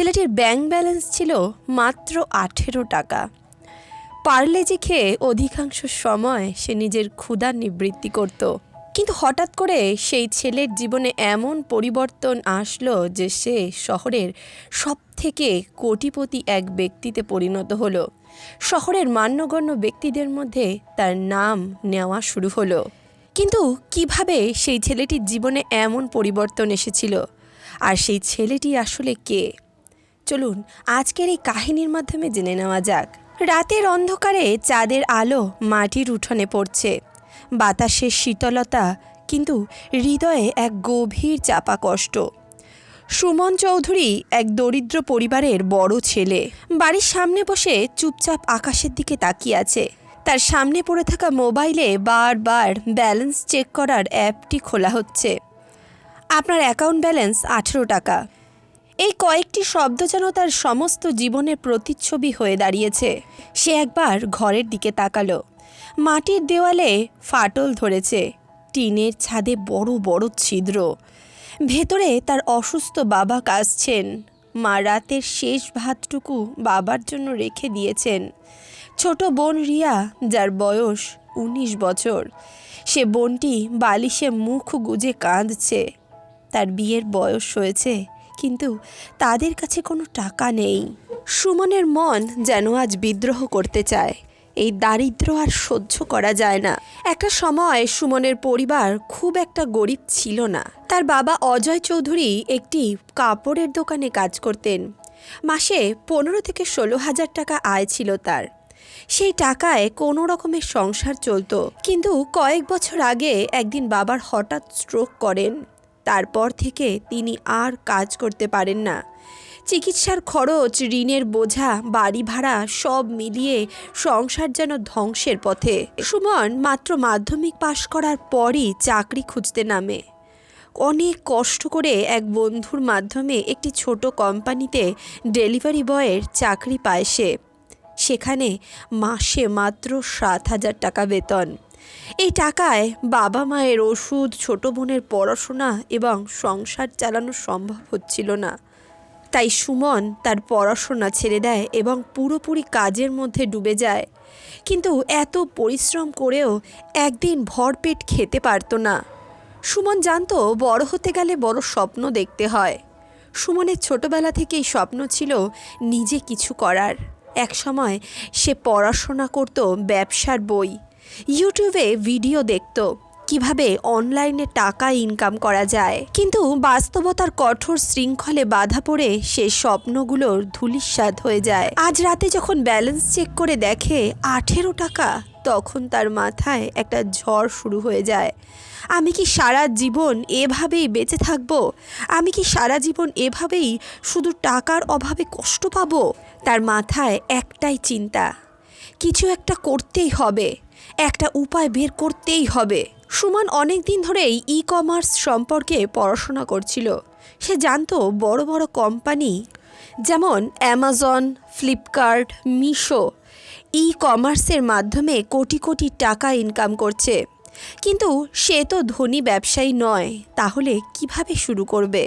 ছেলেটির bank balance ছিল মাত্র আঠেরো টাকা। পার্লেজি খেয়ে অধিকাংশ সময় সে নিজের ক্ষুধা নিবৃত্তি করত। কিন্তু হঠাৎ করে সেই ছেলের জীবনে এমন পরিবর্তন আসলো যে সে শহরের সব থেকে কোটিপতি এক ব্যক্তিতে পরিণত হলো। শহরের মান্যগণ্য ব্যক্তিদের মধ্যে তার নাম নেওয়া শুরু হলো। কিন্তু কীভাবে সেই ছেলেটির জীবনে এমন পরিবর্তন এসেছিল? আর সেই ছেলেটি আসলে কে? চলুন আজকের এই কাহিনীর মাধ্যমে জেনে নেওয়া যাক। রাতের অন্ধকারে চাঁদের আলো মাটির উঠোনে পড়ছে। বাতাসের শীতলতা কিন্তু হৃদয়ে এক গভীর চাপা কষ্ট। সুমন চৌধুরী এক দরিদ্র পরিবারের বড় ছেলে। বাড়ির সামনে বসে চুপচাপ আকাশের দিকে তাকিয়ে আছে। তার সামনে পড়ে থাকা মোবাইলে বারবার ব্যালেন্স চেক করার অ্যাপটি খোলা হচ্ছে। আপনার অ্যাকাউন্ট ব্যালেন্স আঠেরো টাকা। এই কয়েকটি শব্দ যেন তার সমস্ত জীবনের প্রতিচ্ছবি হয়ে দাঁড়িয়েছে। সে একবার ঘরের দিকে তাকালো। মাটির দেওয়ালে ফাটল ধরেছে। টিনের ছাদে বড় বড় ছিদ্র। ভেতরে তার অসুস্থ বাবা কাঁদছেন। মা রাতের শেষ ভাতটুকু বাবার জন্য রেখে দিয়েছেন। ছোট বোন রিয়া, যার বয়স উনিশ বছর, সে বোনটি বালিশে মুখ গুজে কাঁদছে। তার বিয়ের বয়স হয়েছে কিন্তু তাদের কাছে কোনো টাকা নেই। সুমনের মন যেন আজ বিদ্রোহ করতে চায়। এই দারিদ্র আর সহ্য করা যায় না। একটা সময় সুমনের পরিবার খুব একটা গরিব ছিল না। তার বাবা অজয় চৌধুরী একটি কাপড়ের দোকানে কাজ করতেন। মাসে পনেরো থেকে ষোলো হাজার টাকা আয় ছিল তার। সেই টাকায় কোনো রকমের সংসার চলতো। কিন্তু কয়েক বছর আগে একদিন বাবার হঠাৎ স্ট্রোক করেন। তারপর থেকে তিনি আর কাজ করতে পারেন না। চিকিৎসার খরচ, ঋণের বোঝা, বাড়ি ভাড়া সব মিলিয়ে সংসার যেন ধ্বংসের পথে। সুমন মাত্র মাধ্যমিক পাশ করার পরই চাকরি খুঁজতে নামে। অনেক কষ্ট করে এক বন্ধুর মাধ্যমে একটি ছোট কোম্পানিতে ডেলিভারি বয়ের চাকরি পায় সে। সেখানে মাসে মাত্র সাত হাজার টাকা বেতন। এই টাকায় বাবা মায়ের ওষুধ, ছোট বোনের পড়াশোনা এবং সংসার চালানো সম্ভব হচ্ছিল না। তাই সুমন তার পড়াশোনা ছেড়ে দেয় এবং পুরোপুরি কাজের মধ্যে ডুবে যায়। কিন্তু এত পরিশ্রম করেও একদিন ভরপেট খেতে পারতো না। সুমন জানতো বড় হতে গেলে বড় স্বপ্ন দেখতে হয়। সুমনের ছোটবেলা থেকেই স্বপ্ন ছিল নিজে কিছু করার। একসময় সে পড়াশোনা করত ব্যবসার বই। ইউটিউবে ভিডিও দেখতো কীভাবে অনলাইনে টাকা ইনকাম করা যায়। কিন্তু বাস্তবতার কঠোর শৃঙ্খলে বাধা পড়ে সে স্বপ্নগুলোর ধুলিস্বাদ হয়ে যায়। আজ রাতে যখন ব্যালেন্স চেক করে দেখে আঠেরো টাকা, তখন তার মাথায় একটা ঝড় শুরু হয়ে যায়। আমি কি সারা জীবন এভাবেই বেঁচে থাকব? আমি কি সারা জীবন এভাবেই শুধু টাকার অভাবে কষ্ট পাবো? তার মাথায় একটাই চিন্তা, কিছু একটা করতেই হবে। একটা উপায় বের করতেই হবে। সুমন অনেক দিন ধরেই ই কমার্স সম্পর্কে পড়াশোনা করছিল। সে জানতো বড় বড় কোম্পানি যেমন অ্যামাজন ফ্লিপকার্ট মিশো ই কমার্সের মাধ্যমে কোটি কোটি টাকা ইনকাম করছে। কিন্তু সে তো ধনী ব্যবসায়ী নয়, তাহলে কীভাবে শুরু করবে?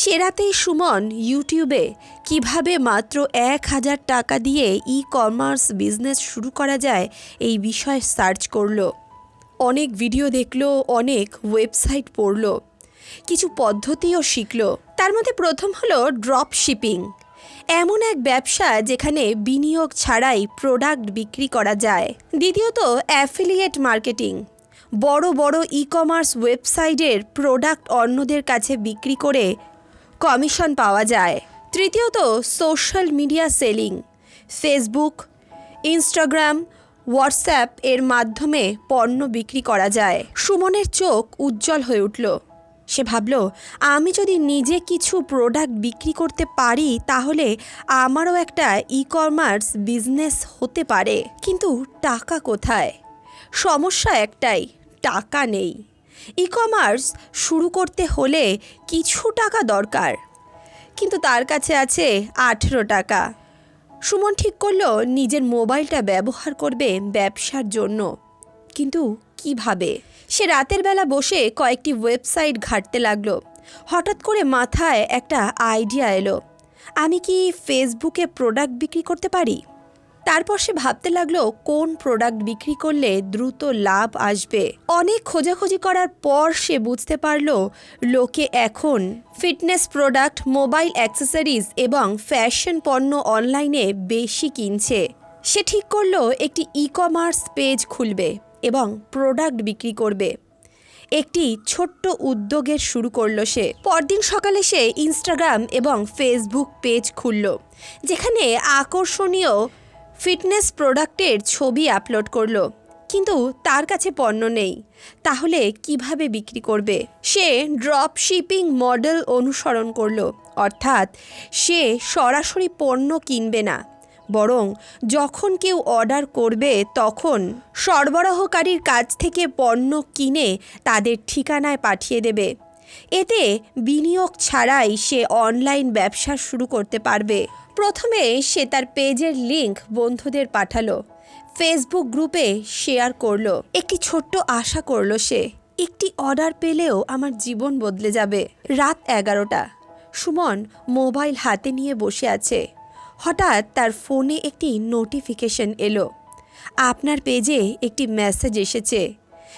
সে রাতেই সুমন ইউটিউবে কীভাবে মাত্র এক হাজার টাকা দিয়ে ই কমার্স বিজনেস শুরু করা যায় এই বিষয়ে সার্চ করল। অনেক ভিডিও দেখল, অনেক ওয়েবসাইট পড়ল। কিছু পদ্ধতিও শিখল। তার মধ্যে প্রথম হলো ড্রপ শিপিং এমন এক ব্যবসা যেখানে বিনিয়োগ ছাড়াই প্রোডাক্ট বিক্রি করা যায়। দ্বিতীয়ত অ্যাফিলিয়েট মার্কেটিং বড় বড় ই কমার্স ওয়েবসাইটের প্রোডাক্ট অন্যদের কাছে বিক্রি করে কমিশন পাওয়া যায়। তৃতীয়ত, social media selling. Facebook, Instagram, WhatsApp এর মাধ্যমে পণ্য বিক্রি করা যায়। সুমনের চোখ উজ্জ্বল হয়ে উঠল। সে ভাবল, আমি যদি নিজে কিছু প্রোডাক্ট বিক্রি করতে পারি, তাহলে আমারও একটা ই কমার্স বিজনেস হতে পারে। কিন্তু টাকা কোথায়? সমস্যা একটাই, টাকা নেই। ই কমার্স শুরু করতে হলে কিছু টাকা দরকার। কিন্তু তার কাছে আছে আঠেরো টাকা। সুমন ঠিক করল নিজের মোবাইলটা ব্যবহার করবে ব্যবসার জন্য। কিন্তু কীভাবে? সে রাতের বেলা বসে কয়েকটি ওয়েবসাইট ঘাঁটতে লাগল। হঠাৎ করে মাথায় একটা আইডিয়া এলো। আমি কি ফেসবুকে প্রোডাক্ট বিক্রি করতে পারি? তারপর সে ভাবতে লাগল, কোন প্রোডাক্ট বিক্রি করলে দ্রুত লাভ আসবে। অনেক খোঁজাখুঁজি করার পর সে বুঝতে পারল, লোকে এখন ফিটনেস প্রোডাক্ট মোবাইল অ্যাক্সেসরিজ এবং ফ্যাশন পণ্য অনলাইনে বেশি কিনছে। সে ঠিক করল, একটি ই কমার্স পেজ খুলবে এবং প্রোডাক্ট বিক্রি করবে। একটি ছোট্ট উদ্যোগের শুরু করল সে। পরদিন সকালে সে ইনস্টাগ্রাম এবং ফেসবুক পেজ খুলল, যেখানে আকর্ষণীয় ফিটনেস প্রোডাক্টের ছবি আপলোড করল, কিন্তু তার কাছে পণ্য নেই। তাহলে কীভাবে বিক্রি করবে? সে ড্রপ শিপিং মডেল অনুসরণ করল, অর্থাৎ সে সরাসরি পণ্য কিনবে না। বরং যখন কেউ অর্ডার করবে, তখন সরবরাহকারীর কাছ থেকে পণ্য কিনে তাদের ঠিকানায় পাঠিয়ে দেবে। এতে বিনিয়োগ ছাড়াই সে অনলাইন ব্যবসা শুরু করতে পারবে। প্রথমে সে তার পেজের লিংক বন্ধুদের পাঠালো, ফেসবুক গ্রুপে শেয়ার করল। একটি ছোট্ট আশা করল সে, একটি অর্ডার পেলেও আমার জীবন বদলে যাবে। রাত এগারোটা। সুমন মোবাইল হাতে নিয়ে বসে আছে। হঠাৎ তার ফোনে একটি নোটিফিকেশন এলো। আপনার পেজে একটি মেসেজ এসেছে।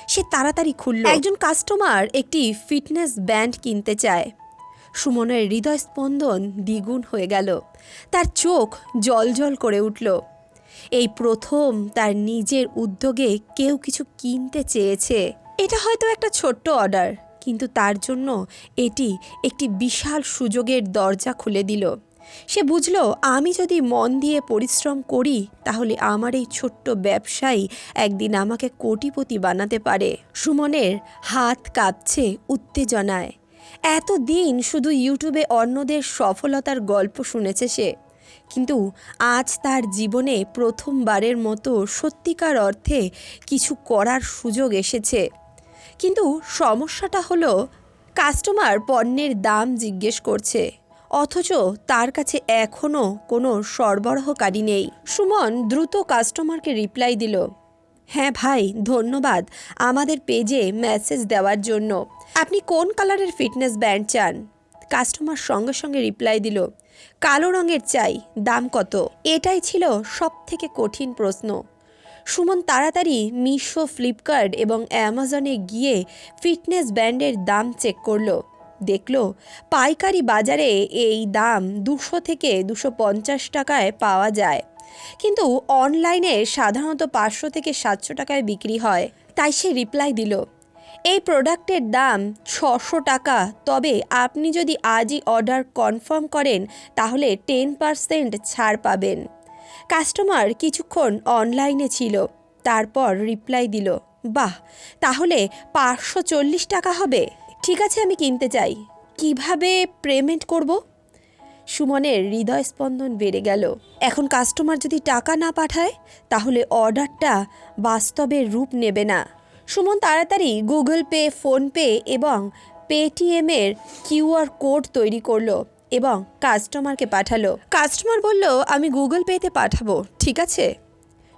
সে তাড়াতাড়ি খুলল। একজন কাস্টমার একটি ফিটনেস ব্যান্ড কিনতে চায়। সুমনের হৃদয় স্পন্দন দ্বিগুণ হয়ে গেল। তার চোখ জলজল করে উঠল। এই প্রথম তার নিজের উদ্যোগে কেউ কিছু কিনতে চেয়েছে। এটা হয়তো একটা ছোট্ট অর্ডার, কিন্তু তার জন্য এটি একটি বিশাল সুযোগের দরজা খুলে দিল। সে বুঝলো, আমি যদি মন দিয়ে পরিশ্রম করি, তাহলে আমার এই ছোট্ট ব্যবসায়ী একদিন আমাকে কোটিপতি বানাতে পারে। সুমনের হাত কাঁপছে উত্তেজনায়। এতদিন শুধু ইউটিউবে অন্যদের সফলতার গল্প শুনেছে সে। কিন্তু আজ তার জীবনে প্রথমবারের মতো সত্যিকার অর্থে কিছু করার সুযোগ এসেছে। কিন্তু সমস্যাটা হলো, কাস্টমার পণ্যের দাম জিজ্ঞেস করছে, অথচ তার কাছে এখনও কোনো সরবরাহকারী নেই। সুমন দ্রুত কাস্টমারকে রিপ্লাই দিল হ্যাঁ ভাই, ধন্যবাদ। আমাদের পেজে মেসেজ দেওয়ার জন্য। আপনি কোন কালারের ফিটনেস ব্যান্ড চান? কাস্টমার সঙ্গে সঙ্গে রিপ্লাই দিল, কালো রঙের চাই, দাম কত? এটাই ছিল সব থেকে কঠিন প্রশ্ন। সুমন তাড়াতাড়ি মিশো, ফ্লিপকার্ট এবং অ্যামাজনে গিয়ে ফিটনেস ব্যান্ডের দাম চেক করল। দেখল, পাইকারি বাজারে এই দাম দুশো থেকে দুশো পঞ্চাশ টাকায় পাওয়া যায়। কিন্তু অনলাইনে সাধারণত পাঁচশো থেকে সাতশো টাকায় বিক্রি হয়। তাই সে রিপ্লাই দিল, এই প্রোডাক্টের দাম ছশো টাকা, তবে আপনি যদি আজই অর্ডার কনফার্ম করেন, তাহলে টেন পারসেন্ট ছাড় পাবেন। কাস্টমার কিছুক্ষণ অনলাইনে ছিল, তারপর রিপ্লাই দিল, বাহ, তাহলে পাঁচশো চল্লিশ টাকা হবে। ঠিক আছে, আমি কিনতে চাই। কীভাবে পেমেন্ট করব? সুমনের হৃদয় স্পন্দন বেড়ে গেল। এখন কাস্টমার যদি টাকা না পাঠায়, তাহলে অর্ডারটা বাস্তবে রূপ নেবে না। সুমন তাড়াতাড়ি গুগল পে, ফোনপে এবং পেটিএমের কিউআর কোড তৈরি করল এবং কাস্টমারকে পাঠালো। কাস্টমার বলল, আমি গুগল পেতে পাঠাবো, ঠিক আছে?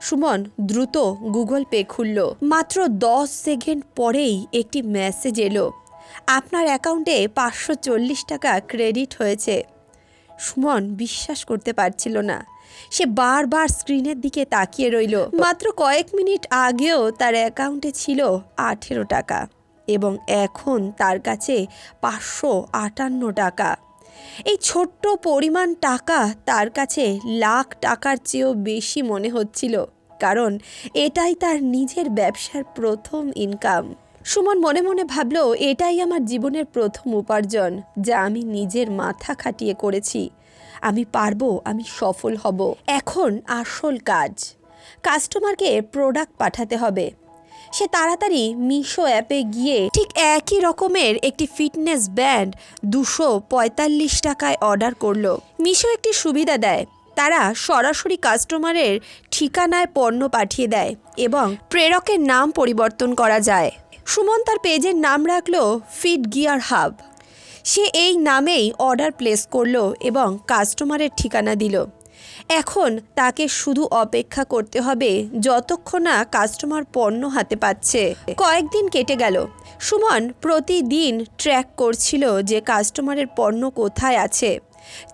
সুমন দ্রুত গুগল পে খুলল। মাত্র দশ সেকেন্ড পরেই একটি মেসেজ এলো। আপনার অ্যাকাউন্টে পাঁচশো চল্লিশ টাকা ক্রেডিট হয়েছে। সুমন বিশ্বাস করতে পারছিল না। সে বারবার স্ক্রিনের দিকে তাকিয়ে রইল। মাত্র কয়েক মিনিট আগেও তার অ্যাকাউন্টে ছিল আঠেরো টাকা এবং এখন তার কাছে পাঁচশো আটান্ন টাকা। এই ছোট্ট পরিমাণ টাকা তার কাছে লাখ টাকার চেয়েও বেশি মনে হচ্ছিল, কারণ এটাই তার নিজের ব্যবসার প্রথম ইনকাম সুমন মনে মনে ভাবলো, এটাই আমার জীবনের প্রথম উপার্জন, যা আমি নিজের মাথা খাটিয়ে করেছি। আমি পারব, আমি সফল হব। এখন আসল কাজ। কাস্টমারকে প্রোডাক্ট পাঠাতে হবে সে তাড়াতাড়ি মিশো অ্যাপে গিয়ে ঠিক একই রকমের একটি ফিটনেস ব্যান্ড দুশো পঁয়তাল্লিশ টাকায় অর্ডার করল। মিশো একটি সুবিধা দেয়। তারা সরাসরি কাস্টমারের ঠিকানায় পণ্য পাঠিয়ে দেয় এবং প্রেরকের নাম পরিবর্তন করা যায়। সুমন তার পেজের নাম রাখল ফিট গিয়ার হাব। সে এই নামেই অর্ডার প্লেস করল এবং কাস্টমারের ঠিকানা দিল। এখন তাকে শুধু অপেক্ষা করতে হবে যতক্ষণ না কাস্টমার পণ্য হাতে পাচ্ছে। কয়েকদিন কেটে গেল। সুমন প্রতিদিন ট্র্যাক করছিল যে কাস্টমারের পণ্য কোথায় আছে।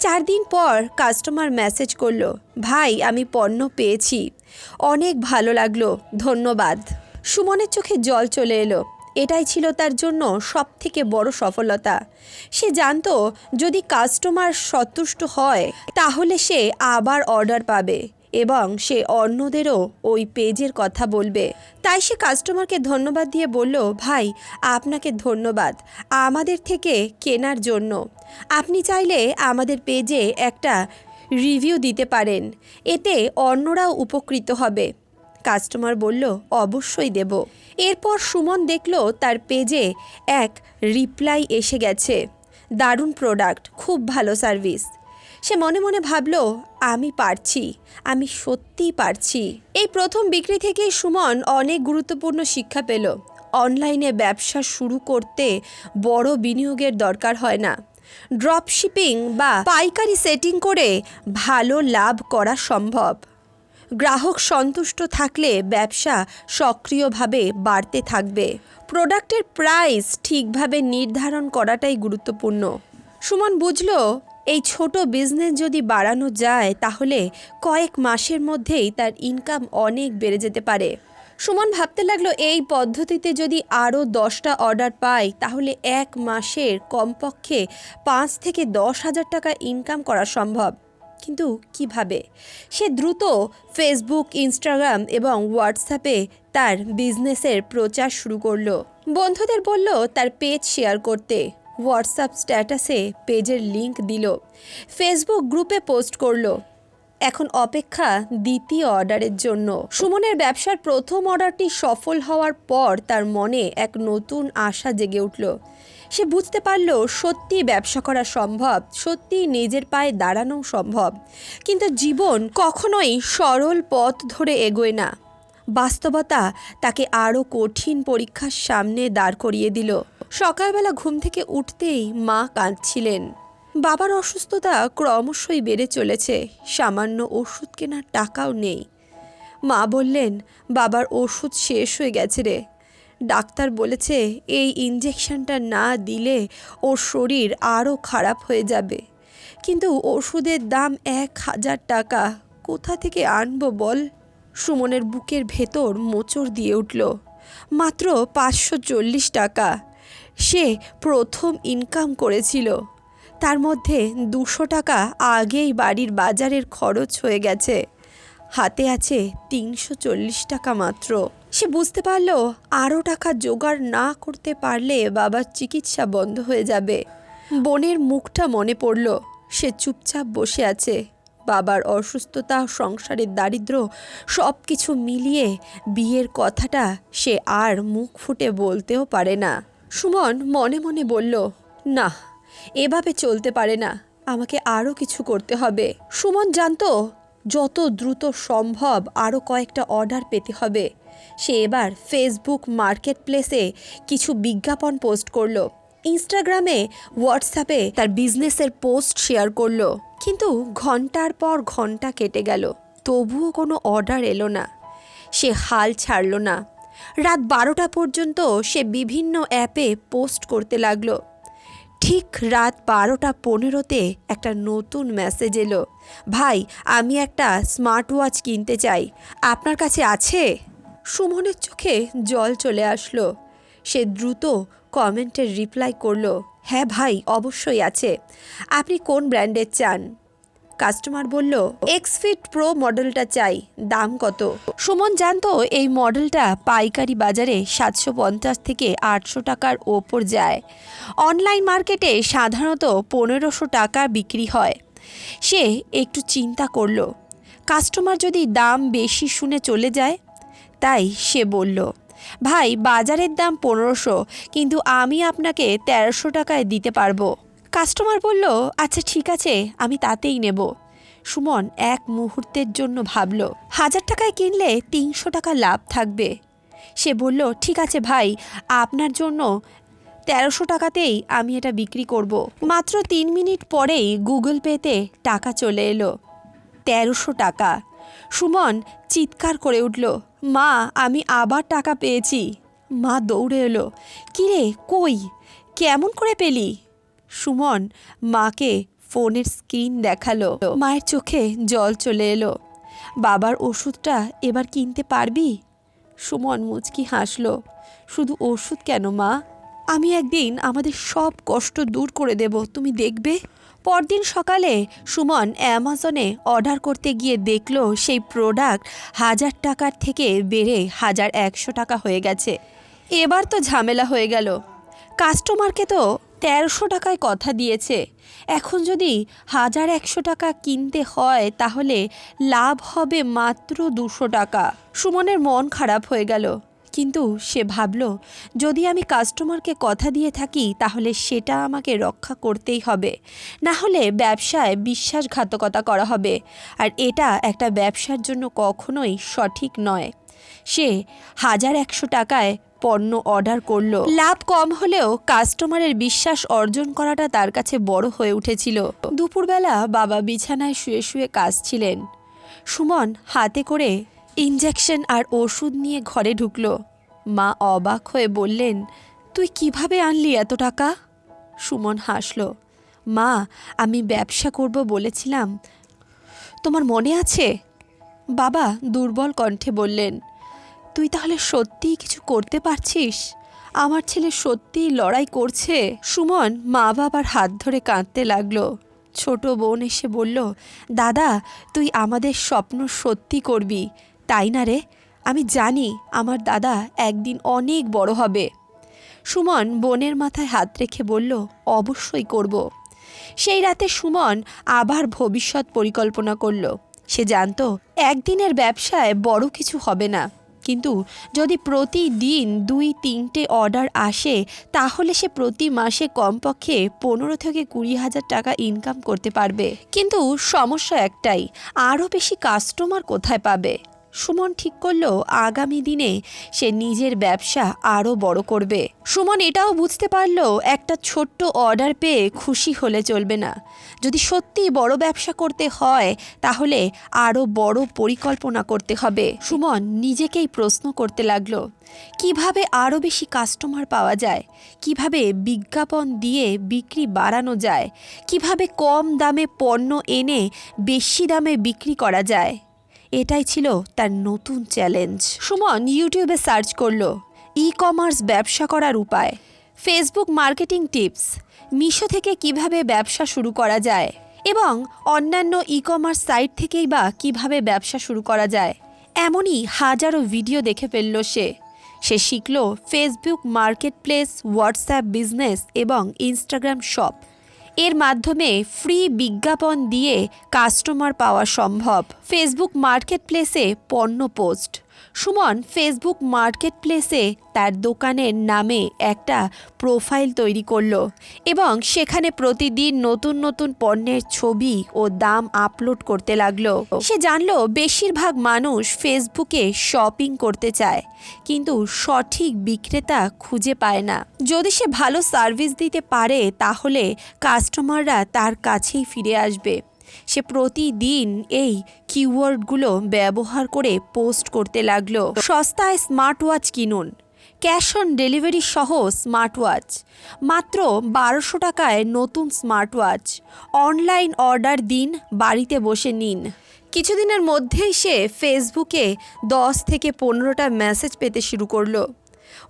চার দিন পর কাস্টমার মেসেজ করল, ভাই, আমি পণ্য পেয়েছি। অনেক ভালো লাগল, ধন্যবাদ। সুমনের চোখে জল চলে এলো। এটাই ছিল তার জন্য সব থেকে বড় সফলতা। সে জানতো, যদি কাস্টমার সন্তুষ্ট হয়, তাহলে সে আবার অর্ডার পাবে এবং সে অন্যদেরও ওই পেজের কথা বলবে। তাই সে কাস্টমারকে ধন্যবাদ দিয়ে বলল, ভাই, আপনাকে ধন্যবাদ। আমাদের থেকে কেনার জন্য। আপনি চাইলে আমাদের পেজে একটা রিভিউ দিতে পারেন। এতে অন্যরাও উপকৃত হবে। কাস্টমার বলল, অবশ্যই দেব। এরপর সুমন দেখল তার পেজে এক রিপ্লাই এসে গেছে, দারুণ প্রোডাক্ট খুব ভালো সার্ভিস সে মনে মনে ভাবল, আমি পারছি, আমি সত্যিই পারছি। এই প্রথম বিক্রি থেকেই সুমন অনেক গুরুত্বপূর্ণ শিক্ষা পেল। অনলাইনে ব্যবসা শুরু করতে বড় বিনিয়োগের দরকার হয় না। ড্রপ শিপিং বা পাইকারি সেটিং করে ভালো লাভ করা সম্ভব। গ্রাহক সন্তুষ্ট থাকলে ব্যবসা সক্রিয়ভাবে বাড়তে থাকবে। প্রোডাক্টের প্রাইস ঠিকভাবে নির্ধারণ করাটাই গুরুত্বপূর্ণ। সুমন বুঝল, এই ছোট বিজনেস যদি বাড়ানো যায়, তাহলে কয়েক মাসের মধ্যেই তার ইনকাম অনেক বেড়ে যেতে পারে। সুমন ভাবতে লাগল, এই পদ্ধতিতে যদি আরও দশটা অর্ডার পাই, তাহলে এক মাসের কমপক্ষে পাঁচ থেকে দশ হাজার টাকা ইনকাম করা সম্ভব। কিন্তু কীভাবে? সে দ্রুত ফেসবুক ইনস্টাগ্রাম এবং হোয়াটসঅ্যাপে তার বিজনেসের প্রচার শুরু করল। বন্ধুদের বলল তার পেজ শেয়ার করতে। হোয়াটসঅ্যাপ স্ট্যাটাসে পেজের লিংক দিল। ফেসবুক গ্রুপে পোস্ট করল। এখন অপেক্ষা দ্বিতীয় অর্ডারের জন্য। সুমনের ব্যবসার প্রথম অর্ডারটি সফল হওয়ার পর তার মনে এক নতুন আশা জেগে উঠল। সে বুঝতে পারল সত্যি ব্যবসা করা সম্ভব, সত্যি নিজের পায়ে দাঁড়ানো সম্ভব। কিন্তু জীবন কখনোই সরল পথ ধরে এগোয় না। বাস্তবতা তাকে আরও কঠিন পরীক্ষার সামনে দাঁড় করিয়ে দিল। সকালবেলা ঘুম থেকে উঠতেই মা কাঁদছিলেন। বাবার অসুস্থতা ক্রমশই বেড়ে চলেছে, সামান্য ওষুধ কেনার টাকাও নেই। মা বললেন, বাবার ওষুধ শেষ হয়ে গেছে রে। ডাক্তার বলেছে, এই ইঞ্জেকশনটা না দিলে ওর শরীর আরও খারাপ হয়ে যাবে। কিন্তু ওষুধের দাম এক হাজার টাকা, কোথা থেকে আনব বল? সুমনের বুকের ভেতর মোচড় দিয়ে উঠল। মাত্র পাঁচশো চল্লিশ টাকা। সে প্রথম ইনকাম করেছিল। তার মধ্যে দুশো টাকা আগেই বাড়ির বাজারের খরচ হয়ে গেছে। হাতে আছে তিনশো চল্লিশ টাকা মাত্র। সে বুঝতে পারল আরও টাকা জোগাড় না করতে পারলে বাবার চিকিৎসা বন্ধ হয়ে যাবে। বোনের মুখটা মনে পড়ল। সে চুপচাপ বসে আছে। বাবার অসুস্থতা, সংসারের দারিদ্র সব কিছু মিলিয়ে বিয়ের কথাটা সে আর মুখ ফুটে বলতেও পারে না। সুমন মনে মনে বলল, না, এভাবে চলতে পারে না। আমাকে আরও কিছু করতে হবে। সুমন জানতো যত দ্রুত সম্ভব আরও কয়েকটা অর্ডার পেতে হবে। সে এবার ফেসবুক মার্কেট প্লেসে কিছু বিজ্ঞাপন পোস্ট করল। ইনস্টাগ্রামে হোয়াটসঅ্যাপে তার বিজনেসের পোস্ট শেয়ার করল। কিন্তু ঘণ্টার পর ঘণ্টা কেটে গেল। তবুও কোনো অর্ডার এলো না। সে হাল ছাড়ল না। রাত বারোটা পর্যন্ত সে বিভিন্ন অ্যাপে পোস্ট করতে লাগল। ঠিক রাত বারোটা পনেরোতে একটা নতুন মেসেজ এলো। ভাই, আমি একটা স্মার্ট ওয়াচ কিনতে চাই। আপনার কাছে আছে? সুমনের চোখে জল চলে আসলো। সে দ্রুত কমেন্টের রিপ্লাই করল হ্যাঁ ভাই, অবশ্যই আছে। আপনি কোন ব্র্যান্ডের চান? কাস্টমার বলল এক্স ফিট প্রো মডেলটা চাই, দাম কত? সুমন জানতো এই মডেলটা পাইকারি বাজারে সাতশো পঞ্চাশ থেকে আটশো টাকার ওপর যায়। অনলাইন মার্কেটে সাধারণত পনেরোশো টাকা বিক্রি হয়। সে একটু চিন্তা করল, কাস্টমার যদি দাম বেশি শুনে চলে যায়? তাই সে বলল, ভাই, বাজারের দাম পনেরোশো, কিন্তু আমি আপনাকে তেরোশো টাকায় দিতে পারব। কাস্টমার বলল আচ্ছা ঠিক আছে, আমি তাতেই নেব। সুমন এক মুহূর্তের জন্য ভাবল, হাজার টাকায় কিনলে তিনশো টাকা লাভ থাকবে। সে বলল, ঠিক আছে ভাই, আপনার জন্য তেরোশো টাকাতেই আমি এটা বিক্রি করব। মাত্র তিন মিনিট পরেই গুগল পেতে টাকা চলে এলো, তেরোশো টাকা। সুমন চিৎকার করে উঠল, মা, আমি আবার টাকা পেয়েছি। মা দৌড়ে এলো, কিরে, কই? কেমন করে পেলি? সুমন মাকে ফোনের স্ক্রিন দেখাল। মায়ের চোখে জল চলে এলো। বাবার ওষুধটা এবার কিনতে পারবি? সুমন মুচকি হাসলো। শুধু ওষুধ কেন, মা? আমি একদিন আমাদের সব কষ্ট দূর করে দেব, তুমি দেখবে? পরদিন সকালে সুমন অ্যামাজনে অর্ডার করতে গিয়ে দেখল সেই প্রোডাক্ট হাজার টাকার থেকে বেড়ে হাজার একশো টাকা হয়ে গেছে। এবার তো ঝামেলা হয়ে গেল। কাস্টমারকে তো তেরোশো টাকায় কথা দিয়েছে। এখন যদি হাজার একশো টাকা কিনতে হয়, তাহলে লাভ হবে মাত্র দুশো টাকা। সুমনের মন খারাপ হয়ে গেল। কিন্তু সে ভাবল, যদি আমি কাস্টমারকে কথা দিয়ে থাকি, তাহলে সেটা আমাকে রক্ষা করতেই হবে। না হলে ব্যবসায় বিশ্বাসঘাতকতা করা হবে। আর এটা একটা ব্যবসার জন্য কখনোই সঠিক নয়। সে হাজার একশো টাকায় পণ্য অর্ডার করল। লাভ কম হলেও কাস্টমারের বিশ্বাস অর্জন করাটা তার কাছে বড় হয়ে উঠেছিল। দুপুরবেলা বাবা বিছানায় শুয়ে শুয়ে কাশছিলেন সুমন হাতে করে ইঞ্জেকশন আর ওষুধ নিয়ে ঘরে ঢুকলো। মা অবাক হয়ে বললেন, তুই কীভাবে আনলি এত টাকা? সুমন হাসলো, মা, আমি ব্যবসা করব বলেছিলাম। তোমার মনে আছে? বাবা দুর্বল কণ্ঠে বললেন তুই তাহলে সত্যিই কিছু করতে পারছিস? আমার ছেলে সত্যিই লড়াই করছে। সুমন মা বাবার হাত ধরে কাঁদতে লাগল। ছোট বোন এসে বলল, দাদা, তুই আমাদের স্বপ্ন সত্যি করবি। তাই না রে? আমি জানি আমার দাদা একদিন অনেক বড় হবে। সুমন বোনের মাথায় হাত রেখে বলল, অবশ্যই করব। সেই রাতে সুমন আবার ভবিষ্যৎ পরিকল্পনা করল। সে জানতো, একদিনের ব্যবসায় বড় কিছু হবে না। কিন্তু যদি প্রতিদিন দুই, তিনটে অর্ডার আসে, তাহলে সে প্রতি মাসে কমপক্ষে পনেরো থেকে কুড়ি হাজার টাকা ইনকাম করতে পারবে। কিন্তু সমস্যা একটাই আরও বেশি কাস্টমার কোথায় পাবে? সুমন ঠিক করল আগামী দিনে সে নিজের ব্যবসা আরও বড় করবে। সুমন এটাও বুঝতে পারল একটা ছোট্ট অর্ডার পেয়ে খুশি হলে চলবে না। যদি সত্যি বড় ব্যবসা করতে হয়, তাহলে আরও বড় পরিকল্পনা করতে হবে। সুমন নিজেকেই প্রশ্ন করতে লাগল, কীভাবে আরও বেশি কাস্টমার পাওয়া যায়? কীভাবে বিজ্ঞাপন দিয়ে বিক্রি বাড়ানো যায়? কীভাবে কম দামে পণ্য এনে বেশি দামে বিক্রি করা যায়? এটাই ছিল তার নতুন চ্যালেঞ্জ। সুমন ইউটিউবে সার্চ করল ই কমার্স ব্যবসা করার উপায়। ফেসবুক মার্কেটিং টিপস, মিশো থেকে কীভাবে ব্যবসা শুরু করা যায় এবং অন্যান্য ই কমার্স সাইট থেকেই বা কীভাবে ব্যবসা শুরু করা যায়। এমনই হাজারো ভিডিও দেখে ফেলল সে। সে শিখল Facebook market place WhatsApp business এবং ইনস্টাগ্রাম শপ। এর মাধ্যমে ফ্রি বিজ্ঞাপন দিয়ে কাস্টমার পাওয়া সম্ভব। ফেসবুক মার্কেট প্লেসে পণ্য পোস্ট সুমন ফেসবুক মার্কেট প্লেসে তার দোকানের নামে একটা প্রোফাইল তৈরি করল এবং সেখানে প্রতিদিন নতুন নতুন পণ্যের ছবি ও দাম আপলোড করতে লাগল। সে জানলো বেশিরভাগ মানুষ ফেসবুকে শপিং করতে চায়, কিন্তু সঠিক বিক্রেতা খুঁজে পায় না। যদি সে ভালো সার্ভিস দিতে পারে, তাহলে কাস্টমাররা তার কাছেই ফিরে আসবে। সে প্রতিদিন এই কিওয়ার্ডগুলো ব্যবহার করে পোস্ট করতে লাগল। সস্তায় স্মার্ট ওয়াচ কিনুন। ক্যাশ অন ডেলিভারি সহ স্মার্ট ওয়াচ মাত্র বারোশো টাকায় নতুন স্মার্ট ওয়াচ অনলাইন অর্ডার দিন, বাড়িতে বসে নিন। কিছুদিনের মধ্যেই সে ফেসবুকে দশ থেকে পনেরোটা মেসেজ পেতে শুরু করল।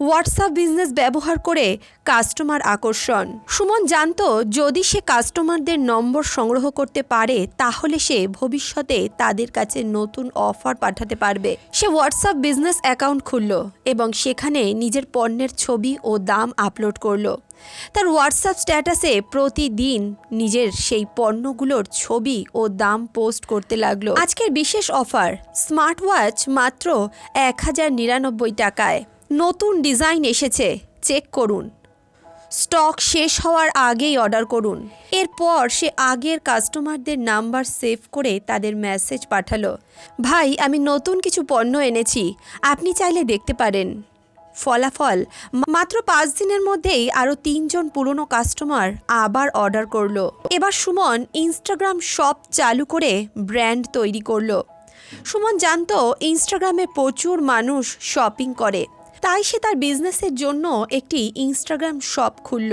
হোয়াটসঅ্যাপ বিজনেস ব্যবহার করে কাস্টমার আকর্ষণ। সুমন জানতো, যদি সে কাস্টমারদের নম্বর সংগ্রহ করতে পারে, তাহলে সে ভবিষ্যতে তাদের কাছে নতুন অফার পাঠাতে পারবে। সে হোয়াটসঅ্যাপ বিজনেস অ্যাকাউন্ট খুলল এবং সেখানে নিজের পণ্যের ছবি ও দাম আপলোড করল। তার হোয়াটসঅ্যাপ স্ট্যাটাসে প্রতিদিন নিজের সেই পণ্যগুলোর ছবি ও দাম পোস্ট করতে লাগল। আজকের বিশেষ অফার স্মার্ট ওয়াচ মাত্র এক হাজার নিরানব্বই টাকায়। নতুন ডিজাইন এসেছে, চেক করুন। স্টক শেষ হওয়ার আগেই অর্ডার করুন। এরপর সে আগের কাস্টমারদের নাম্বার সেভ করে তাদের মেসেজ পাঠালো। ভাই, আমি নতুন কিছু পণ্য এনেছি, আপনি চাইলে দেখতে পারেন। ফলাফল, মাত্র পাঁচ দিনের মধ্যেই আরও তিনজন পুরনো কাস্টমার আবার অর্ডার করল। এবার সুমন ইনস্টাগ্রাম শপ চালু করে ব্র্যান্ড তৈরি করল। সুমন জানতো ইনস্টাগ্রামে প্রচুর মানুষ শপিং করে। তাই সে তার বিজনেসের জন্য একটি ইনস্টাগ্রাম শপ খুলল।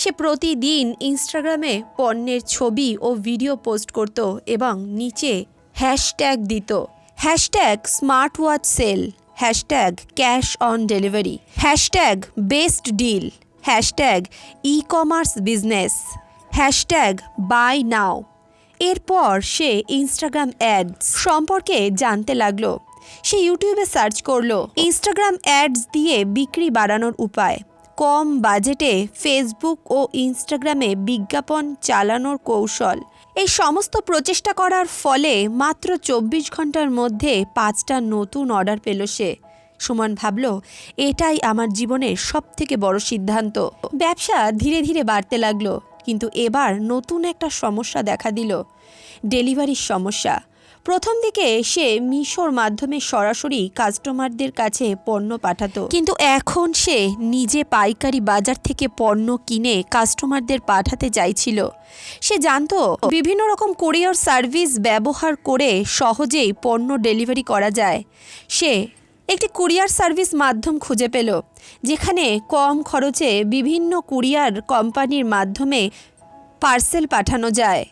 সে প্রতিদিন ইনস্টাগ্রামে পণ্যের ছবি ও ভিডিও পোস্ট করত এবং নিচে হ্যাশট্যাগ দিত। Hashtag smart watch sale hashtag cash on delivery hashtag best deal hashtag e commerce business hashtag buy now এরপর সে ইনস্টাগ্রাম অ্যাডস সম্পর্কে জানতে লাগল। সে ইউটিউবে সার্চ করল, ইনস্টাগ্রাম অ্যাডস দিয়ে বিক্রি বাড়ানোর উপায়। কম বাজেটে ফেসবুক ও ইনস্টাগ্রামে বিজ্ঞাপন চালানোর কৌশল। এই সমস্ত প্রচেষ্টা করার ফলে মাত্র চব্বিশ ঘণ্টার মধ্যে পাঁচটা নতুন অর্ডার পেল সে। সুমন ভাবল, এটাই আমার জীবনের সব থেকে বড় সিদ্ধান্ত। ব্যবসা ধীরে ধীরে বাড়তে লাগল, কিন্তু এবার নতুন একটা সমস্যা দেখা দিল, ডেলিভারির সমস্যা। প্রথম দিকে সে মিশোর মাধ্যমে সরাসরি কাস্টমারদের কাছে পণ্য পাঠাতো। কিন্তু এখন সে নিজে পাইকারি বাজার থেকে পণ্য কিনে কাস্টমারদের পাঠাতে চাইছিল। সে জানতো বিভিন্ন রকম কোরিয়ার সার্ভিস ব্যবহার করে সহজেই পণ্য ডেলিভারি করা যায়। সে একটি কুরিয়ার সার্ভিস মাধ্যম খুঁজে পেল, যেখানে কম খরচে বিভিন্ন কুরিয়ার কোম্পানির মাধ্যমে পার্সেল পাঠানো যায়।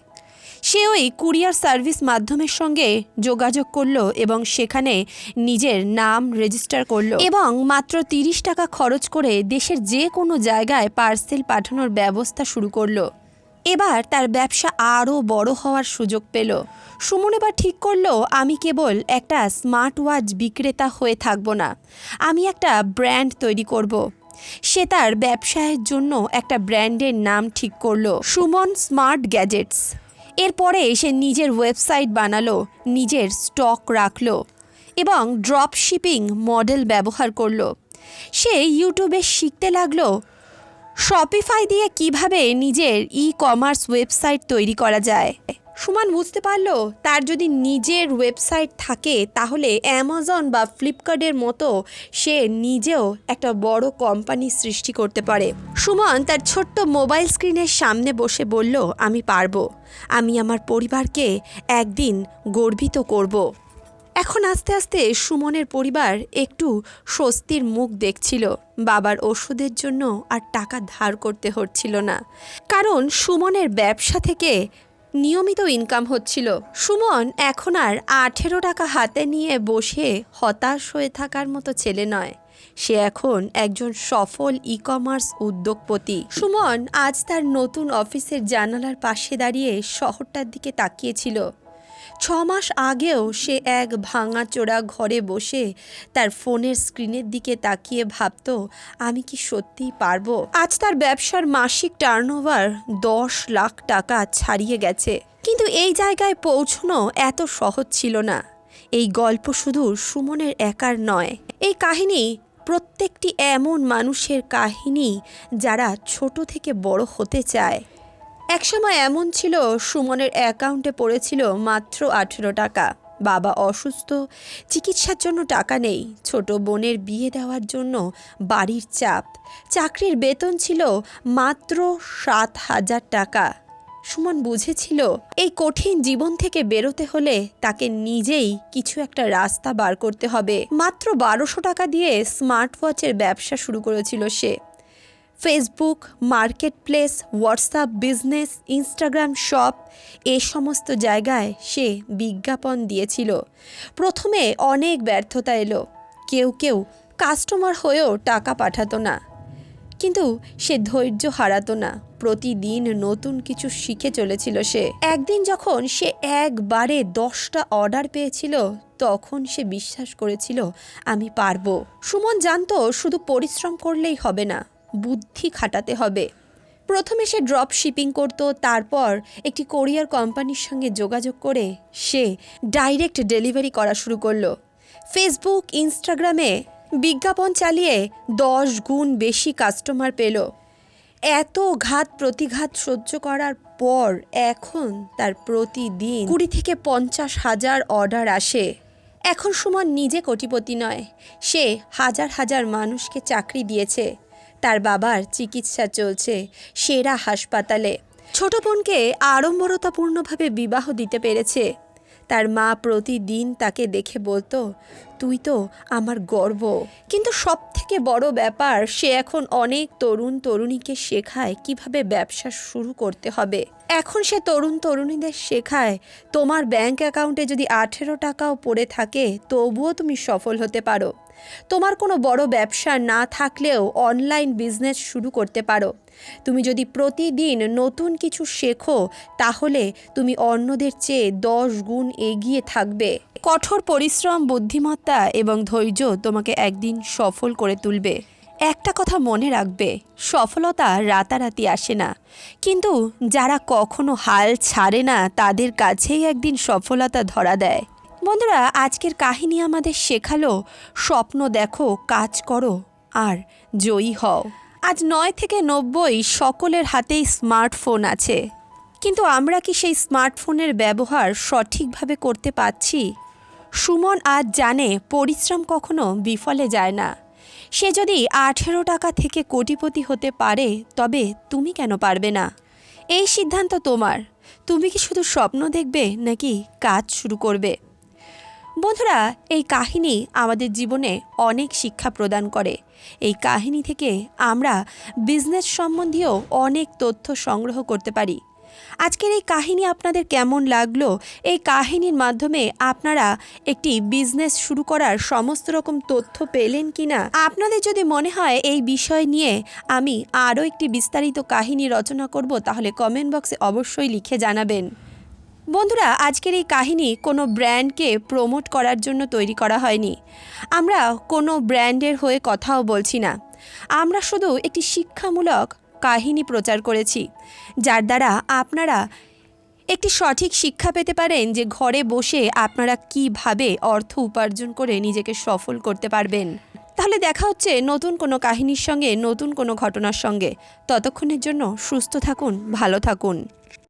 সে ওই কুরিয়ার সার্ভিস মাধ্যমের সঙ্গে যোগাযোগ করল এবং সেখানে নিজের নাম রেজিস্টার করল। এবং মাত্র তিরিশ টাকা খরচ করে দেশের যে কোনো জায়গায় পার্সেল পাঠানোর ব্যবস্থা শুরু করল। এবার তার ব্যবসা আরও বড় হওয়ার সুযোগ পেল। সুমন এবার ঠিক করল, আমি কেবল একটা স্মার্ট ওয়াচ বিক্রেতা হয়ে থাকব না। আমি একটা ব্র্যান্ড তৈরি করব। সে তার ব্যবসায়ের জন্য একটা ব্র্যান্ডের নাম ঠিক করল। Suman smart gadgets. এরপরে সে নিজের ওয়েবসাইট বানালো, নিজের স্টক রাখল এবং ড্রপ শিপিং মডেল ব্যবহার করল। সে ইউটিউবে শিখতে লাগল শপিফাই দিয়ে কীভাবে নিজের ই কমার্স ওয়েবসাইট তৈরি করা যায়? সুমান বুঝতে পারল, তার যদি নিজের ওয়েবসাইট থাকে, তাহলে অ্যামাজন বা ফ্লিপকার্টের মতো সে নিজেও একটা বড় কোম্পানি সৃষ্টি করতে পারে। সুমন তার ছোট্ট মোবাইল স্ক্রিনের সামনে বসে বলল, আমি পারব। আমি আমার পরিবারকে একদিন গর্বিত করব। এখন আস্তে আস্তে সুমনের পরিবার একটু স্বস্তির মুখ দেখছিল। বাবার ওষুধের জন্য আর টাকা ধার করতে হচ্ছিল না। কারণ সুমনের ব্যবসা থেকে নিয়মিত ইনকাম হচ্ছিল। সুমন এখন আর আঠেরো টাকা হাতে নিয়ে বসে হতাশ হয়ে থাকার মতো ছেলে নয়। সে এখন একজন সফল ই কমার্স উদ্যোগপতি। সুমন আজ তার নতুন অফিসের জানালার পাশে দাঁড়িয়ে শহরটার দিকে তাকিয়েছিল। ছ মাস আগেও সে এক ভাঙাচোরা ঘরে বসে তার ফোনের স্ক্রিনের দিকে তাকিয়ে ভাবতো, আমি কি সত্যিই পারব? আজ তার ব্যবসার মাসিক টার্নওভার দশ লাখ টাকা ছাড়িয়ে গেছে। কিন্তু এই জায়গায় পৌঁছনো এত সহজ ছিল না। এই গল্প শুধু সুমনের একার নয়, এই কাহিনী প্রত্যেকটি এমন মানুষের কাহিনী যারা ছোট থেকে বড় হতে চায়। একসময় এমন ছিল, সুমনের অ্যাকাউন্টে পড়েছিল মাত্র আঠেরো টাকা। বাবা অসুস্থ, চিকিৎসার জন্য টাকা নেই। ছোট বোনের বিয়ে দেওয়ার জন্য বাড়ির চাপ। চাকরির বেতন ছিল মাত্র সাত হাজার টাকা। সুমন বুঝেছিল, এই কঠিন জীবন থেকে বেরোতে হলে তাকে নিজেই কিছু একটা রাস্তা বার করতে হবে। মাত্র বারোশো টাকা দিয়ে স্মার্ট ওয়াচের ব্যবসা শুরু করেছিল সে। Facebook market place WhatsApp business Instagram shop এ সমস্ত জায়গায় সে বিজ্ঞাপন দিয়েছিল। প্রথমে অনেক ব্যর্থতা এলো। কেউ কেউ কাস্টমার হয়েও টাকা পাঠাতো না। কিন্তু সে ধৈর্য হারাতো না। প্রতিদিন নতুন কিছু শিখে চলেছিল সে। একদিন যখন সে একবারে দশটা অর্ডার পেয়েছিল, তখন সে বিশ্বাস করেছিল, আমি পারব। সুমন জানতো, শুধু পরিশ্রম করলেই হবে না। বুদ্ধি খাটাতে হবে। প্রথমে সে ড্রপ শিপিং করতো, তারপর একটি কোরিয়ার কোম্পানির সঙ্গে যোগাযোগ করে সে ডাইরেক্ট ডেলিভারি করা শুরু করল। ফেসবুক, ইনস্টাগ্রামে বিজ্ঞাপন চালিয়ে দশ গুণ বেশি কাস্টমার পেল। এত ঘাত প্রতিঘাত সহ্য করার পর এখন তার প্রতিদিন কুড়ি থেকে পঞ্চাশ হাজার অর্ডার আসে। এখন সুমন নিজে কোটিপতি নয়, সে হাজার হাজার মানুষকে চাকরি দিয়েছে। তার বাবার চিকিৎসা চলছে সেরা হাসপাতালে। ছোট বোনকে আড়ম্বরতাপূর্ণভাবে বিবাহ দিতে পেরেছে। তার মা প্রতিদিন তাকে দেখে বলতো, তুই তো আমার গর্ব। কিন্তু সব থেকে বড় ব্যাপার, সে এখন অনেক তরুণ তরুণীকে শেখায় কীভাবে ব্যবসা শুরু করতে হবে। এখন সে তরুণ তরুণীদের শেখায়, তোমার ব্যাংক অ্যাকাউন্টে যদি আঠেরো টাকাও পড়ে থাকে, তবুও তুমি সফল হতে পারো। তোমার কোনো বড় ব্যবসা না থাকলেও অনলাইন বিজনেস শুরু করতে পারো। তুমি যদি প্রতিদিন নতুন কিছু শেখো, তাহলে তুমি অন্যদের চেয়ে দশ গুণ এগিয়ে থাকবে। কঠোর পরিশ্রম, বুদ্ধিমত্তা এবং ধৈর্য তোমাকে একদিন সফল করে তুলবে। একটা কথা মনে রাখবে, সফলতা রাতারাতি আসে না। কিন্তু যারা কখনো হাল ছাড়ে না, তাদের কাছেই একদিন সফলতা ধরা দেয়। বন্ধুরা, আজকের কাহিনী আমাদের শেখালো, স্বপ্ন দেখো, কাজ করো, আর জয়ী হও। আজ নয় থেকে নব্বই সকলের হাতেই স্মার্টফোন আছে। কিন্তু আমরা কি সেই স্মার্টফোনের ব্যবহার সঠিকভাবে করতে পারছি? সুমন আজ জানে পরিশ্রম কখনো বিফলে যায় না। সে যদি আঠেরো টাকা থেকে কোটিপতি হতে পারে, তবে তুমি কেন পারবে না? এই সিদ্ধান্ত তোমার। তুমি কি শুধু স্বপ্ন দেখবে, নাকি কাজ শুরু করবে? বন্ধুরা, এই কাহিনী আমাদের জীবনে অনেক শিক্ষা প্রদান করে। এই কাহিনী থেকে আমরা বিজনেস সম্বন্ধীয় অনেক তথ্য সংগ্রহ করতে পারি। আজকের এই কাহিনী আপনাদের কেমন লাগল? এই কাহিনীর মাধ্যমে আপনারা একটি বিজনেস শুরু করার সমস্ত রকম তথ্য পেলেন কি না আপনাদের যদি মনে হয় এই বিষয় নিয়ে আমি আরও একটি বিস্তারিত কাহিনী রচনা করব, তাহলে কমেন্ট বক্সে অবশ্যই লিখে জানাবেন। বন্ধুরা, আজকের এই কাহিনী কোনো ব্র্যান্ডকে প্রমোট করার জন্য তৈরি করা হয়নি। আমরা কোনো ব্র্যান্ডের হয়ে কথাও বলছি না। আমরা শুধু একটি শিক্ষামূলক কাহিনী প্রচার করেছি, যার দ্বারা আপনারা একটি সঠিক শিক্ষা পেতে পারেন যে ঘরে বসে আপনারা কীভাবে অর্থ উপার্জন করে নিজেকে সফল করতে পারবেন। তাহলে দেখা হচ্ছে নতুন কোনো কাহিনীর সঙ্গে, নতুন কোনো ঘটনার সঙ্গে। ততক্ষণের জন্য সুস্থ থাকুন, ভালো থাকুন।